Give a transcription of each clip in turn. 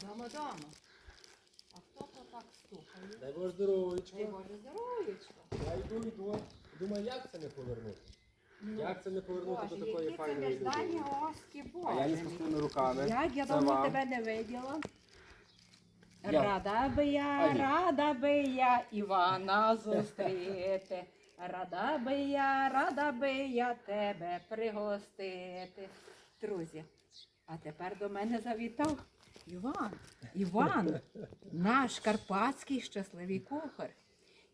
Дома, дома. А хто то так стукає? Дай Боже здоров'ячко. Дай Боже здоров'ячко. Я йду, йду. Думаю, як це не повернути? Ну, Як це не повернути Боже, до такої які це файної неждані людини? гості, А я не з Боже. пустими руками. Як я Це давно вам. тебе не виділа. Я. Рада би я, А рада би я Івана зустріти. Рада би я, рада би я тебе пригостити. Друзі, а тепер до мене завітав Іван. Іван, наш карпатський щасливий кухар.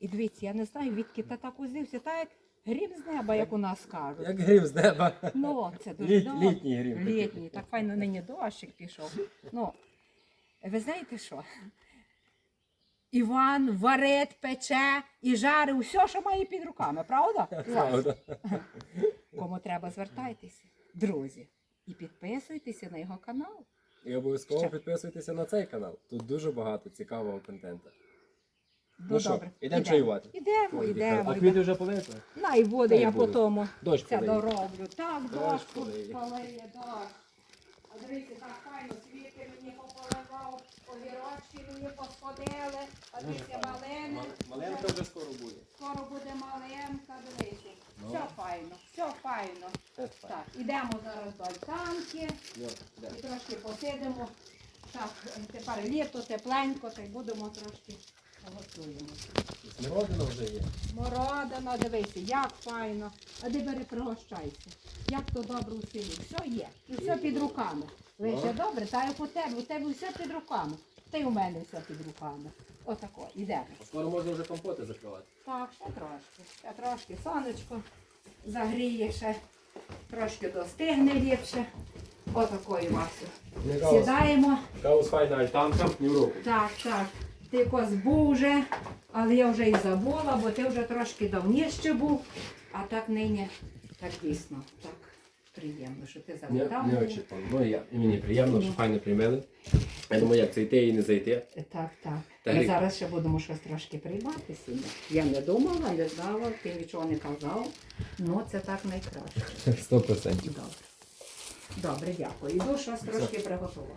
І дивіться, я не знаю, відки та так узився, так як грім з неба, як у нас кажуть. Як грім з неба. Ну, це дуже Літ- добре. літній грім. Літній, так файно нині дощик пішов. Ну, ви знаєте що? Іван варить, пече і жарить все, що має під руками, правда? Правда. Кому треба, звертайтеся, друзі. І підписуйтеся на його канал. І обов'язково підписуйтеся на цей канал. Тут дуже багато цікавого контенту. Ну, що, добре. ідемо чаювати? Ідемо, ідемо. А квіти вже полетіли? Най буде, Най я буде. по тому Дощ це полиє. дороблю. Так, Дощ полиє. полиє, дощ. А дивіться, так файно, світи мені пополивав, огірочки мені посходили, а дивіться, малини. Маленька вже. Скоро буде маленька, дивіться. Ну. Все файно, все файно. Так, ідемо зараз до альтанки і трошки посидимо. Так, тепер літо, тепленько, та й будемо трошки готуємо. І Смородина вже є. Мородина, дивися, як файно. А де бери пригощайся. Як то добре у селі. Все є. І все під руками. Ви ще добре, та й по тебе, у тебе все під руками. Та й у мене все під руками. Отако, ідемо. Скоро можна вже компоти закривати. Так, ще трошки. Ще трошки сонечко загріє ще. Трошки достигне ліпше. Отакої Васю. Сідаємо. Така файна альтанка, ні в руку. Так, так. Ти якось був вже, але я вже і забула, бо ти вже трошки давніше був. А так нині, так дійсно, так приємно, що ти Не, завітав. не мене. очікувано. Ну і я. І мені приємно, що Ну. файно приймели. Я думаю, як зайти і не зайти. Так, так. Та Ми гріх. зараз ще будемо щось трошки приймати сюди. Я не думала, не знала, ти нічого не казав. Ну, це так найкраще. Сто процентів. Добре. Добре, дякую. Іду щось трошки приготувати.